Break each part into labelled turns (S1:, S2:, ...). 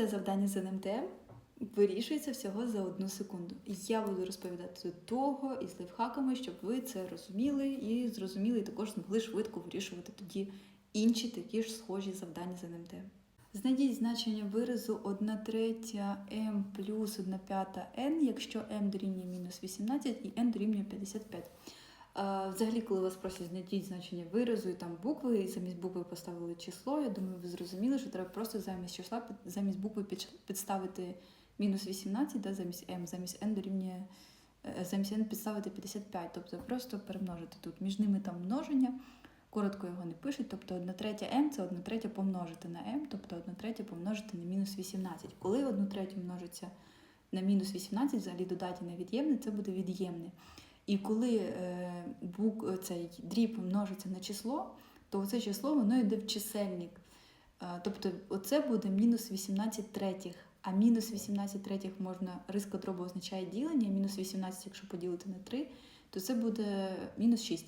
S1: це завдання з НМТ вирішується всього за одну секунду. Я буду розповідати до того і з лайфхаками, щоб ви це розуміли і зрозуміли, і також змогли швидко вирішувати тоді інші такі ж схожі завдання з НМТ. Знайдіть значення виразу 1 третя m плюс 1 п'ята n, якщо m дорівнює мінус 18 і n дорівнює 55. Взагалі, коли вас просять знайдіть значення виразу і там букви, і замість букви поставили число, я думаю, ви зрозуміли, що треба просто замість числа, замість букви підставити мінус 18, да, замість m, замість n дорівнює, е, замість n підставити 55, тобто просто перемножити тут. Між ними там множення, коротко його не пишуть, тобто 1 третя m це 1 третя помножити на m, тобто 1 третя помножити на мінус 18. Коли 1 третя множиться на мінус 18, взагалі додати на від'ємне, це буде від'ємне. І коли е, бук, е, цей дріб множиться на число, то це число воно йде в чисельник. Е, тобто оце буде мінус 18 третіх. А мінус 18 третіх можна, риска дробу означає ділення, мінус 18, якщо поділити на 3, то це буде мінус 6.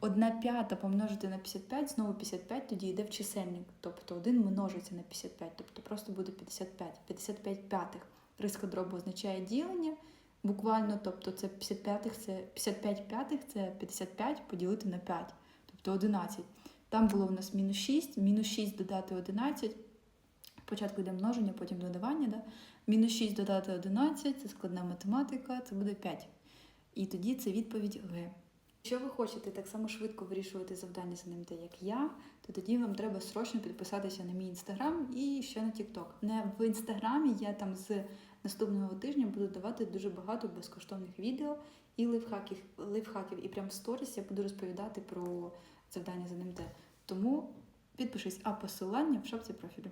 S1: Одна п'ята помножити на 55, знову 55, тоді йде в чисельник. Тобто 1 множиться на 55, тобто просто буде 55. 55 п'ятих. Риска дробу означає ділення. Буквально, тобто це 55 це 55 п'ятих це 55 поділити на 5, тобто 11. Там було у нас мінус 6, мінус 6 додати 11. Спочатку йде множення, потім додавання. Да? Мінус 6 додати 11, це складна математика, це буде 5. І тоді це відповідь Г. Якщо ви хочете так само швидко вирішувати завдання з НМТ, як я, то тоді вам треба срочно підписатися на мій інстаграм і ще на TikTok. Не в інстаграмі я там з наступного тижня буду давати дуже багато безкоштовних відео і лайфхаків, лайфхаків. І прям в сторіс я буду розповідати про завдання з НМТ. Тому підпишись, а посилання в шапці профілю.